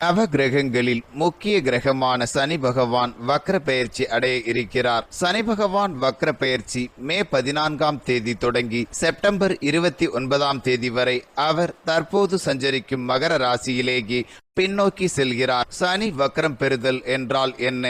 நவ கிரகங்களில் முக்கிய கிரகமான சனி பகவான் வக்ர பெயர்ச்சி அடைய இருக்கிறார். சனி பகவான் வக்ர பெயர்ச்சி மே பதினான்காம் தேதி தொடங்கி செப்டம்பர் இருபத்தி ஒன்பதாம் தேதி வரை அவர் தற்போது சஞ்சரிக்கும் மகர ராசியிலேயே பின்னோக்கி செல்கிறார். சனி வக்ரம் பெறுதல் என்றால் என்ன?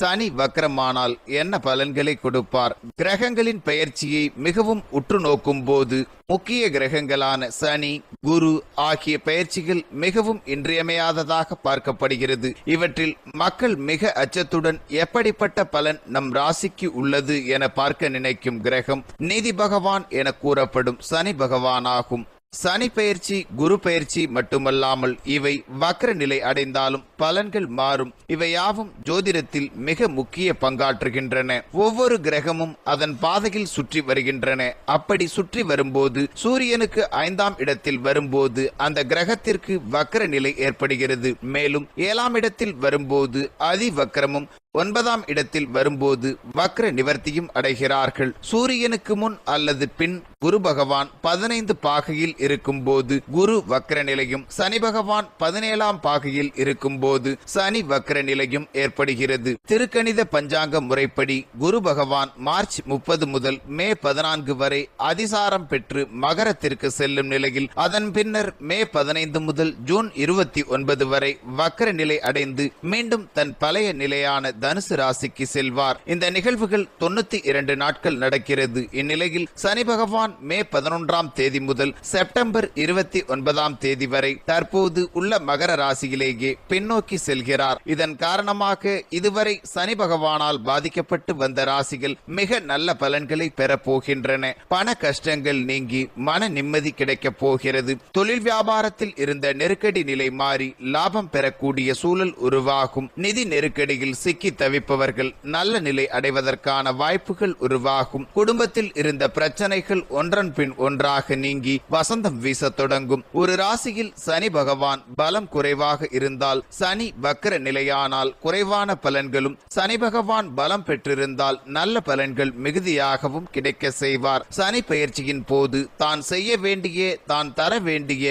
சனி வக்ரமானால் என்ன பலன்களை கொடுப்பார்? கிரகங்களின் பெயர்ச்சியை மிகவும் உற்று நோக்கும் போது முக்கிய கிரகங்களான சனி குரு ஆகிய பெயர்ச்சிகள் மிகவும் இன்றியமையாததாக பார்க்கப்படுகிறது. இவற்றில் மக்கள் மிக அச்சத்துடன் எப்படிப்பட்ட பலன் நம் ராசிக்கு உள்ளது என பார்க்க நினைக்கும் கிரகம் நீதி பகவான் என கூறப்படும் சனி பகவானாகும். சனி பயிற்சி குரு பயிற்சி மட்டுமல்லாமல் இவை வக்ர நிலை அடைந்தாலும் பலன்கள் மாறும். இவையாவும் ஜோதிடத்தில் மிக முக்கிய பங்காற்றுகின்றன. ஒவ்வொரு கிரகமும் அதன் பாதையில் சுற்றி வருகின்றன. அப்படி சுற்றி வரும்போது சூரியனுக்கு ஐந்தாம் இடத்தில் வரும்போது அந்த கிரகத்திற்கு வக்ர நிலை ஏற்படுகிறது. மேலும் ஏழாம் இடத்தில் வரும்போது அதிவக்ரமும் ஒன்பதாம் இடத்தில் வரும்போது வக்ர நிவர்த்தியும் அடைகிறார்கள். சூரியனுக்கு முன் அல்லது பின் குரு பகவான் பதினைந்து பாகையில் இருக்கும் போது குரு வக்ர நிலையும் சனி பகவான் பதினேழாம் பாகையில் இருக்கும் போது சனி வக்ர நிலையும் ஏற்படுகிறது. திருக்கணித பஞ்சாங்க முறைப்படி குரு பகவான் மார்ச் முப்பது முதல் மே பதினான்கு வரை அதிசாரம் பெற்று மகரத்திற்கு செல்லும் நிலையில் அதன் பின்னர் மே பதினைந்து முதல் ஜூன் இருபத்தி ஒன்பது வரை வக்ர நிலை அடைந்து மீண்டும் தன் பழைய நிலையான தனுசு ராசிக்கு செல்வார். இந்த நிகழ்வுகள் தொண்ணூத்தி இரண்டு நாட்கள் நடக்கிறது. இந்நிலையில் சனி பகவான் மே பதினொன்றாம் தேதி முதல் செப்டம்பர் இருபத்தி ஒன்பதாம் தேதி வரை தற்போது உள்ள மகர ராசியிலேயே பின்னோக்கி செல்கிறார். இதன் காரணமாக இதுவரை சனி பகவானால் பாதிக்கப்பட்டு வந்த ராசிகள் மிக நல்ல பலன்களை பெறப் போகின்றன. பண கஷ்டங்கள் நீங்கி மன நிம்மதி கிடைக்கப் போகிறது. தொழில் வியாபாரத்தில் இருந்த நெருக்கடி நிலை மாறி லாபம் பெறக்கூடிய சூழல் உருவாகும். நிதி நெருக்கடியில் சிக்கி தவிப்பவர்கள் நல்ல நிலை அடைவதற்கான வாய்ப்புகள் உருவாகும். குடும்பத்தில் இருந்த பிரச்சனைகள் ஒன்றன் பின் ஒன்றாக நீங்கி வசந்தம் வீச தொடங்கும். ஒரு ராசியில் சனி பகவான் பலம் குறைவாக இருந்தால் சனி வக்கர நிலையானால் குறைவான பலன்களும் சனி பகவான் பலம் பெற்றிருந்தால் நல்ல பலன்கள் மிகுதியாகவும் கிடைக்க செய்வார். சனி பயிற்சியின் போது தான் செய்ய வேண்டிய தான் தர வேண்டிய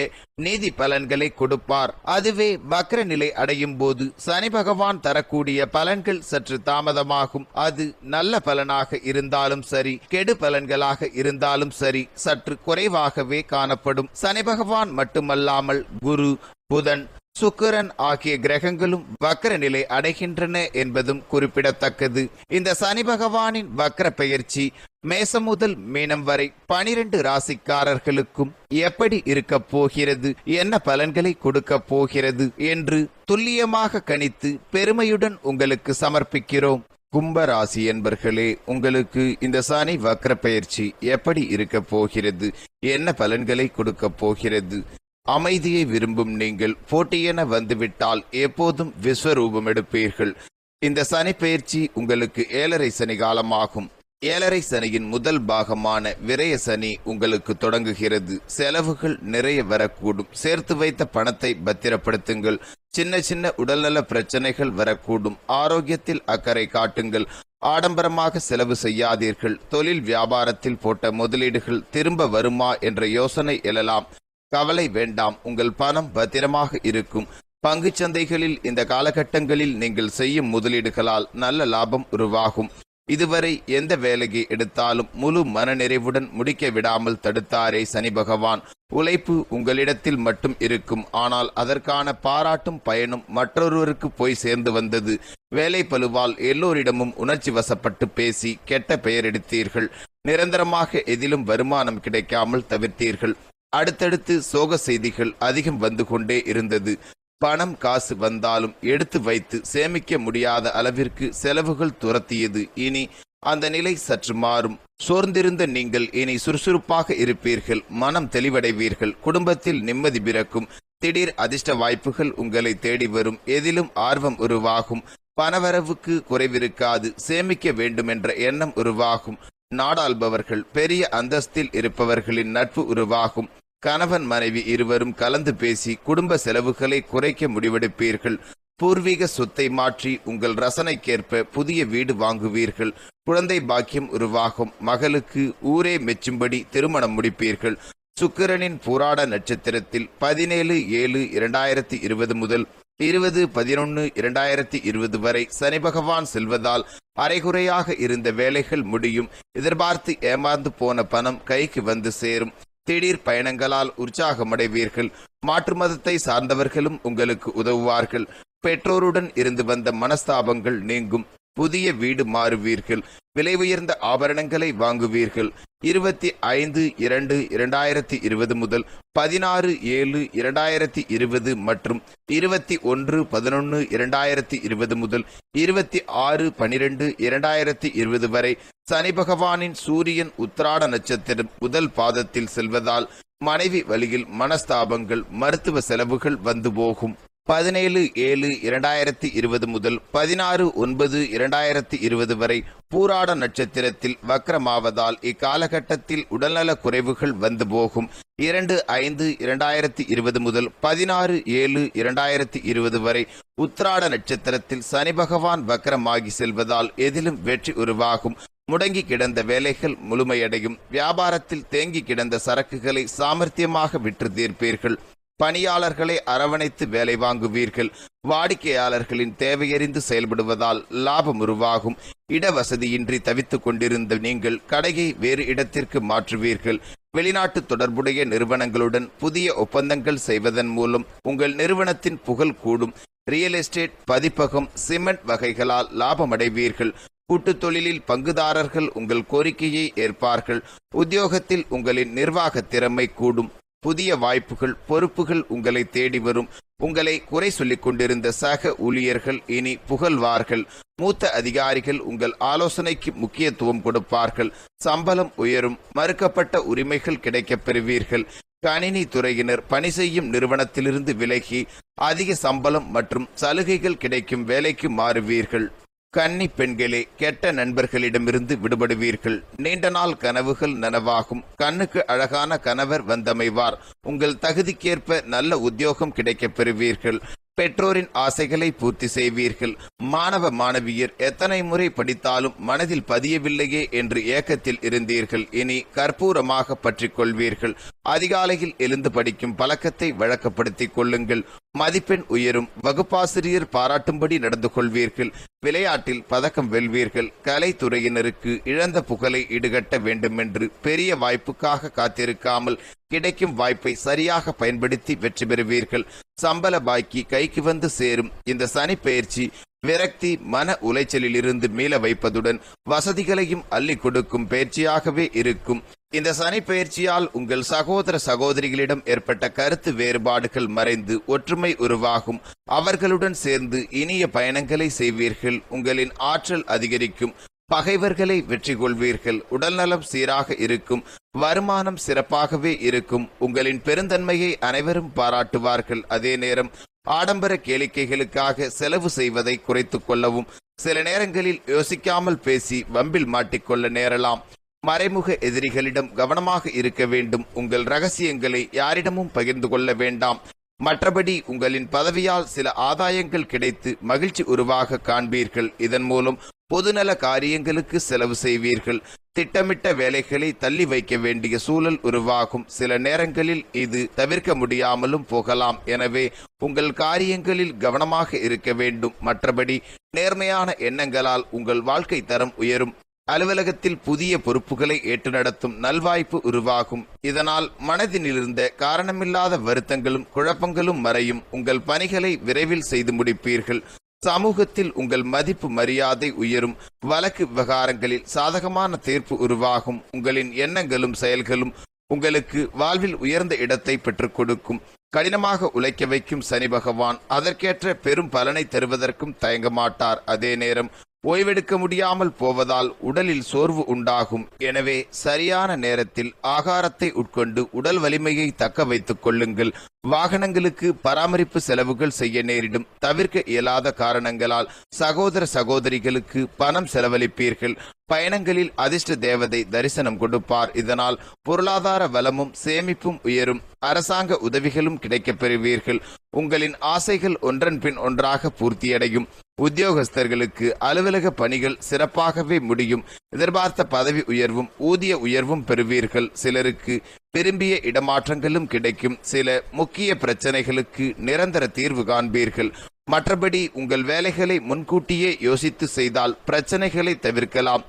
நீதி பலன்களை கொடுப்பார். அதுவே வக்ர நிலை அடையும் போது சனி பகவான் தரக்கூடிய பலன்கள் சற்று தாமதமாகும். அது நல்ல பலனாக இருந்தாலும் சரி கெடு பலன்களாக இருந்தாலும் சரி சற்று குறைவாகவே காணப்படும். சனி பகவான் மட்டுமல்லாமல் குரு புதன் சுக்கரன் ஆகிய கிரகங்களும் வக்ர நிலை அடைகின்றன என்பதும் குறிப்பிடத்தக்கது. இந்த சனி பகவானின் வக்ர பெயர்ச்சி மேசம் முதல் மீனம் வரை பனிரெண்டு ராசிக்காரர்களுக்கும் எப்படி இருக்க போகிறது? என்ன பலன்களை கொடுக்க போகிறது? என்று துல்லியமாக கணித்து பெருமையுடன் உங்களுக்கு சமர்ப்பிக்கிறோம். கும்ப ராசி என்பர்களே உங்களுக்கு இந்த சனி வக்ர பயிற்சி எப்படி இருக்க போகிறது? என்ன பலன்களை கொடுக்க போகிறது? அமைதியை விரும்பும் நீங்கள் போட்டியென வந்துவிட்டால் எப்போதும் விஸ்வரூபம் எடுப்பீர்கள். இந்த சனி பயிற்சி உங்களுக்கு ஏழரை சனி காலமாகும் ஏழரை சனியின் முதல் பாகமான விரய சனி உங்களுக்கு தொடங்குகிறது. செலவுகள் நிறைய வரக்கூடும். சேர்த்து வைத்த பணத்தை பத்திரப்படுத்துங்கள். சின்ன சின்ன உடல்நல பிரச்சனைகள் வரக்கூடும். ஆரோக்கியத்தில் அக்கறை காட்டுங்கள். ஆடம்பரமாக செலவு செய்யாதீர்கள். தொழில் வியாபாரத்தில் போட்ட முதலீடுகள் திரும்ப வருமா என்ற யோசனை எழலாம். கவலை வேண்டாம். உங்கள் பணம் பத்திரமாக இருக்கும். பங்குச் சந்தைகளில் இந்த காலகட்டங்களில் நீங்கள் செய்யும் முதலீடுகளால் நல்ல லாபம் உருவாகும். இதுவரை எந்த வேலையை எடுத்தாலும் முழு மனநிறைவுடன் முடிக்க விடாமல் தடுத்தாரே சனி பகவான். உழைப்பு உங்களிடத்தில் மட்டும் இருக்கும். ஆனால் அதற்கான பாராட்டும் பயனும் மற்றொருவருக்கு போய் சேர்ந்து வந்தது. வேலை பழுவால் எல்லோரிடமும் உணர்ச்சி வசப்பட்டு பேசி கெட்ட பெயர் எடுத்தீர்கள். நிரந்தரமாக எதிலும் வருமானம் கிடைக்காமல் தவிர்த்தீர்கள். அடுத்தடுத்து சோக செய்திகள் அதிகம் வந்து கொண்டே இருந்தது. பணம் காசு வந்தாலும் எடுத்து வைத்து சேமிக்க முடியாத அளவிற்கு செலவுகள் துரத்தியது. இனி அந்த நிலை சற்று மாறும். சோர்ந்திருந்த நீங்கள் இனி சுறுசுறுப்பாக இருப்பீர்கள். மனம் தெளிவடைவீர்கள். குடும்பத்தில் நிம்மதி பிறக்கும். திடீர் அதிர்ஷ்ட வாய்ப்புகள் உங்களை தேடி வரும். எதிலும் ஆர்வம் உருவாகும். பணவரவுக்கு குறைவிருக்காது. சேமிக்க வேண்டும் என்ற எண்ணம் உருவாகும். நாடாள்பவர்கள் பெரிய அந்தஸ்தில் இருப்பவர்களின் நட்பு உருவாகும். கணவன் மனைவி இருவரும் கலந்து பேசி குடும்ப செலவுகளை குறைக்க முடிவெடுப்பீர்கள். பூர்வீக சொத்தை மாற்றி உங்கள் ரசனைக்கேற்ப புதிய வீடு வாங்குவீர்கள். குழந்தை பாக்கியம் உருவாகும். மகளுக்கு ஊரே மெச்சும்படி திருமணம் முடிப்பீர்கள். சுக்கிரனின் பூராட நட்சத்திரத்தில் பதினேழு ஏழு இரண்டாயிரத்தி இருபது முதல் இருபது பதினொன்று இரண்டாயிரத்தி இருபது வரை சனி பகவான் செல்வதால் அரைகுறையாக இருந்த வேலைகள் முடியும். எதிர்பார்த்து ஏமாந்து போன பணம் கைக்கு வந்து சேரும். திடீர் பயணங்களால் உற்சாகமடைவீர்கள். மாற்று மதத்தை சார்ந்தவர்களும் உங்களுக்கு உதவுவார்கள். பெற்றோருடன் இருந்து வந்த மனஸ்தாபங்கள் நீங்கும். புதிய வீடு மாறுவீர்கள். விலை உயர்ந்த ஆபரணங்களை வாங்குவீர்கள். இருபத்தி ஐந்து இரண்டு இரண்டாயிரத்தி இருபது முதல் பதினாறு ஏழு இரண்டாயிரத்தி இருபது மற்றும் இருபத்தி ஒன்று பதினொன்று இரண்டாயிரத்தி இருபது முதல் இருபத்தி ஆறு பனிரெண்டு இரண்டாயிரத்தி இருபது வரை சனி பகவானின் சூரியன் உத்திராட நட்சத்திரம் முதல் பாதத்தில் செல்வதால் மனைவி வழியில் மனஸ்தாபங்கள் மருத்துவ செலவுகள் வந்து போகும். பதினேழு ஏழு இரண்டாயிரத்தி இருபது முதல் பதினாறு ஒன்பது இரண்டாயிரத்தி இருபது வரை பூராட நட்சத்திரத்தில் வக்ரமாவதால் இக்காலகட்டத்தில் உடல்நல குறைவுகள் வந்து போகும். இரண்டு ஐந்து இரண்டாயிரத்தி இருபது முதல் பதினாறு ஏழு இரண்டாயிரத்தி இருபது வரை உத்ராட நட்சத்திரத்தில் சனி பகவான் வக்ரமாகி செல்வதால் எதிலும் வெற்றி உருவாகும். முடங்கி கிடந்த வேலைகள் முழுமையடையும். வியாபாரத்தில் தேங்கி கிடந்த சரக்குகளை சாமர்த்தியமாக விற்று தீர்ப்பீர்கள். பணியாளர்களை அரவணைத்து வேலை வாங்குவீர்கள். வாடிக்கையாளர்களின் தேவையறிந்து செயல்படுவதால் லாபம் உருவாகும். இடவசதியின்றி தவித்துக் கொண்டிருந்த நீங்கள் கடையை வேறு இடத்திற்கு மாற்றுவீர்கள். வெளிநாட்டு தொடர்புடைய நிறுவனங்களுடன் புதிய ஒப்பந்தங்கள் செய்வதன் மூலம் உங்கள் நிறுவனத்தின் புகழ் கூடும். ரியல் எஸ்டேட் பதிப்பகம் சிமெண்ட் வகைகளால் லாபமடைவீர்கள். கூட்டுத் தொழிலில் பங்குதாரர்கள் உங்கள் கோரிக்கையை ஏற்பார்கள். உத்தியோகத்தில் உங்களின் நிர்வாக திறமை கூடும். புதிய வாய்ப்புகள் பொறுப்புகள் உங்களை தேடி வரும். உங்களை குறை சொல்லிக் கொண்டிருந்த சக ஊழியர்கள் இனி புகழ்வார்கள். மூத்த அதிகாரிகள் உங்கள் ஆலோசனைக்கு முக்கியத்துவம் கொடுப்பார்கள். சம்பளம் உயரும் மறுக்கப்பட்ட உரிமைகள் கிடைக்கப் பெறுவீர்கள். கணினி துறையினர் பணி செய்யும் நிறுவனத்திலிருந்து விலகி அதிக சம்பளம் மற்றும் சலுகைகள் கிடைக்கும் வேலைக்கு மாறுவீர்கள். கன்னி பெண்களே கெட்ட நண்பர்களிடமிருந்து விடுபடுவீர்கள். நீண்ட நாள் கனவுகள் நனவாகும். கண்ணுக்கு அழகான கணவர் வந்தமைவார். உங்கள் தகுதிக்கேற்ப நல்ல உத்தியோகம் கிடைக்கப் பெறுவீர்கள். பெற்றோரின் ஆசைகளை பூர்த்தி செய்வீர்கள். மாணவ மாணவியர் எத்தனை முறை படித்தாலும் மனதில் பதியவில்லையே என்று ஏக்கத்தில் இருந்தீர்கள். இனி கற்பூரமாக பற்றிக் கொள்வீர்கள் அதிகாலையில் எழுந்து படிக்கும் பழக்கத்தை வழக்கப்படுத்திக் கொள்ளுங்கள். மதிப்பெண் உயரும். வகுப்பாசிரியர் பாராட்டும்படி நடந்து கொள்வீர்கள். விளையாட்டில் பதக்கம் வெல்வீர்கள். கலைத்துறையினருக்கு இழந்த புகழை ஈடுகட்ட வேண்டுமென்று பெரிய வாய்ப்புக்காக காத்திருக்காமல் கிடைக்கும் வாய்ப்பை சரியாக பயன்படுத்தி வெற்றி பெறுவீர்கள். சம்பள பாக்கி கைக்கு வந்து சேரும். இந்த சனி பயிற்சி விரக்தி மன உளைச்சலில் இருந்து மீள வைப்பதுடன் வசதிகளையும் அள்ளி கொடுக்கும் பயிற்சியாகவே இருக்கும். இந்த சனி பயிற்சியால் உங்கள் சகோதர சகோதரிகளிடம் ஏற்பட்ட கருத்து வேறுபாடுகள் மறைந்து ஒற்றுமை உருவாகும். அவர்களுடன் சேர்ந்து இனிய பயணங்களை செய்வீர்கள். உங்களின் ஆற்றல் அதிகரிக்கும். பகைவர்களை வெற்றி கொள்வீர்கள். உடல்நலம் சீராக இருக்கும். வருமானம் சிறப்பாகவே இருக்கும். உங்களின் பெருந்தன்மையை அனைவரும் பாராட்டுவார்கள். அதே நேரம் ஆடம்பர கேளிக்கைகளுக்காக செலவு செய்வதை குறைத்துக் கொள்ளவும். சில நேரங்களில் யோசிக்காமல் பேசி வம்பில் மாட்டிக்கொள்ள நேரலாம். மறைமுக எதிரிகளிடம் கவனமாக இருக்க வேண்டும். உங்கள் ரகசியங்களை யாரிடமும் பகிர்ந்து கொள்ள வேண்டாம். மற்றபடி உங்களின் பதவியால் சில ஆதாயங்கள் கிடைத்து மகிழ்ச்சி உருவாக காண்பீர்கள். இதன் மூலம் பொதுநல காரியங்களுக்கு செலவு செய்வீர்கள். திட்டமிட்ட வேலைகளை தள்ளி வைக்க வேண்டிய சூழல் உருவாகும். சில நேரங்களில் இது தவிர்க்க முடியாமலும் போகலாம். எனவே உங்கள் காரியங்களில் கவனமாக இருக்க வேண்டும். மற்றபடி நேர்மையான எண்ணங்களால் உங்கள் வாழ்க்கை தரம் உயரும். அலுவலகத்தில் புதிய பொறுப்புகளை ஏற்று நடத்தும் நல்வாய்ப்பு உருவாகும். இதனால் மனதிலிருந்த காரணமில்லாத வருத்தங்களும் குழப்பங்களும் மறையும். உங்கள் பணிகளை விரைவில் செய்து முடிப்பீர்கள். சமூகத்தில் உங்கள் மதிப்பு மரியாதை உயரும். வழக்கு விவகாரங்களில் சாதகமான தீர்ப்பு உருவாகும். உங்களின் எண்ணங்களும் செயல்களும் உங்களுக்கு வாழ்வில் உயர்ந்த இடத்தை பெற்றுக் கொடுக்கும். கடினமாக உழைக்க வைக்கும் சனி பகவான் அதற்கேற்ற பெரும் பலனை தருவதற்கும் தயங்க மாட்டார். அதே நேரம் ஓய்வெடுக்க முடியாமல் போவதால் உடலில் சோர்வு உண்டாகும். எனவே சரியான நேரத்தில் ஆகாரத்தை உட்கொண்டு உடல் வலிமையை தக்க வைத்துக் கொள்ளுங்கள். வாகனங்களுக்கு பராமரிப்பு செலவுகள் செய்ய நேரிடும். தவிர்க்க இயலாத காரணங்களால் சகோதர சகோதரிகளுக்கு பணம் செலவழிப்பீர்கள். பயணங்களில் அதிர்ஷ்ட தேவதை தரிசனம் கொடுப்பார். இதனால் பொருளாதார வளமும் சேமிப்பும் உயரும். அரசாங்க உதவிகளும் கிடைக்கப் பெறுவீர்கள். உங்களின் ஆசைகள் ஒன்றன் பின் ஒன்றாக பூர்த்தியடையும். உத்தியோகஸ்தர்களுக்கு அலுவலக பணிகள் சிறப்பாகவே முடியும். எதிர்பார்த்த பதவி உயர்வும் ஊதிய உயர்வும் பெறுவீர்கள். சிலருக்கு விரும்பிய இடமாற்றங்களும் கிடைக்கும். சில முக்கிய பிரச்சனைகளுக்கு நிரந்தர தீர்வு காண்பீர்கள். மற்றபடி உங்கள் வேலைகளை முன்கூட்டியே யோசித்து செய்தால் பிரச்சனைகளை தவிர்க்கலாம்.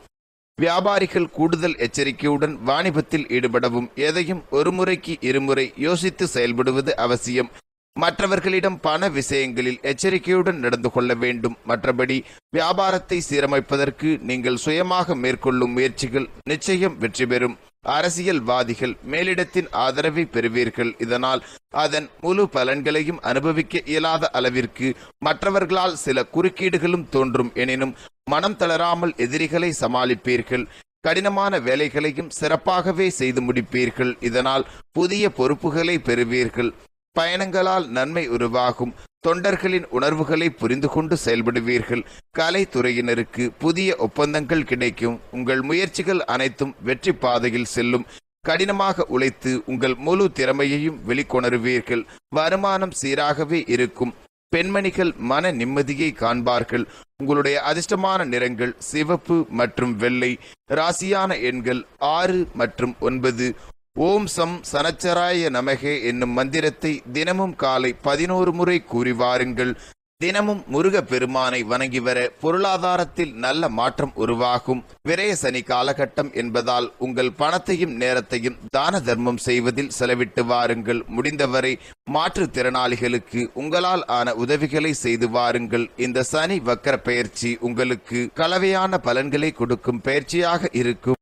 வியாபாரிகள் கூடுதல் எச்சரிக்கையுடன் வாணிபத்தில் ஈடுபடவும் எதையும் ஒரு முறைக்கு இருமுறை யோசித்து செயல்படுவது அவசியம். மற்றவர்களிடம் பண விஷயங்களில் எச்சரிக்கையுடன் நடந்து கொள்ள வேண்டும். மற்றபடி வியாபாரத்தை சீரமைப்பதற்கு நீங்கள் சுயமாக மேற்கொள்ளும் முயற்சிகள் நிச்சயம் வெற்றி பெறும். அரசியல்வாதிகள் மேலிடத்தின் ஆதரவை பெறுவீர்கள். இதனால் அதன் முழு பலன்களையும் அனுபவிக்க இயலாத அளவிற்கு மற்றவர்களால் சில குறுக்கீடுகளும் தோன்றும். எனினும் மனம் தளராமல் எதிரிகளை சமாளிப்பீர்கள். கடினமான வேலைகளையும் சிறப்பாகவே செய்து முடிப்பீர்கள். இதனால் புதிய பொறுப்புகளை பெறுவீர்கள். பயணங்களால் நன்மை உருவாகும். தொண்டர்களின் உணர்வுகளை புரிந்து கொண்டு செயல்படுவீர்கள். கலைத்துறையினருக்கு புதிய ஒப்பந்தங்கள் கிடைக்கும். உங்கள் முயற்சிகள் அனைத்தும் வெற்றி பாதையில் செல்லும். கடினமாக உழைத்து உங்கள் முழு திறமையையும் வெளிக்கொணருவீர்கள். வருமானம் சீராகவே இருக்கும். பெண்மணிகள் மன நிம்மதியை காண்பார்கள். உங்களுடைய அதிர்ஷ்டமான நிறங்கள் சிவப்பு மற்றும் வெள்ளை. ராசியான எண்கள் ஆறு மற்றும் ஒன்பது. ஓம் சம் சனச்சராய நமகே என்னும் மந்திரத்தை தினமும் காலை பதினோரு முறை கூறி வாருங்கள். தினமும் முருக பெருமானை வணங்கி வர பொருளாதாரத்தில் நல்ல மாற்றம் உருவாகும். விரய சனி காலகட்டம் என்பதால் உங்கள் பணத்தையும் நேரத்தையும் தான தர்மம் செய்வதில் செலவிட்டு வாருங்கள். முடிந்தவரை மாற்றுத்திறனாளிகளுக்கு உங்களால் ஆன உதவிகளை செய்து வாருங்கள். இந்த சனி வக்கர பயிற்சி உங்களுக்கு கலவையான பலன்களை கொடுக்கும் பயிற்சியாக இருக்கும்.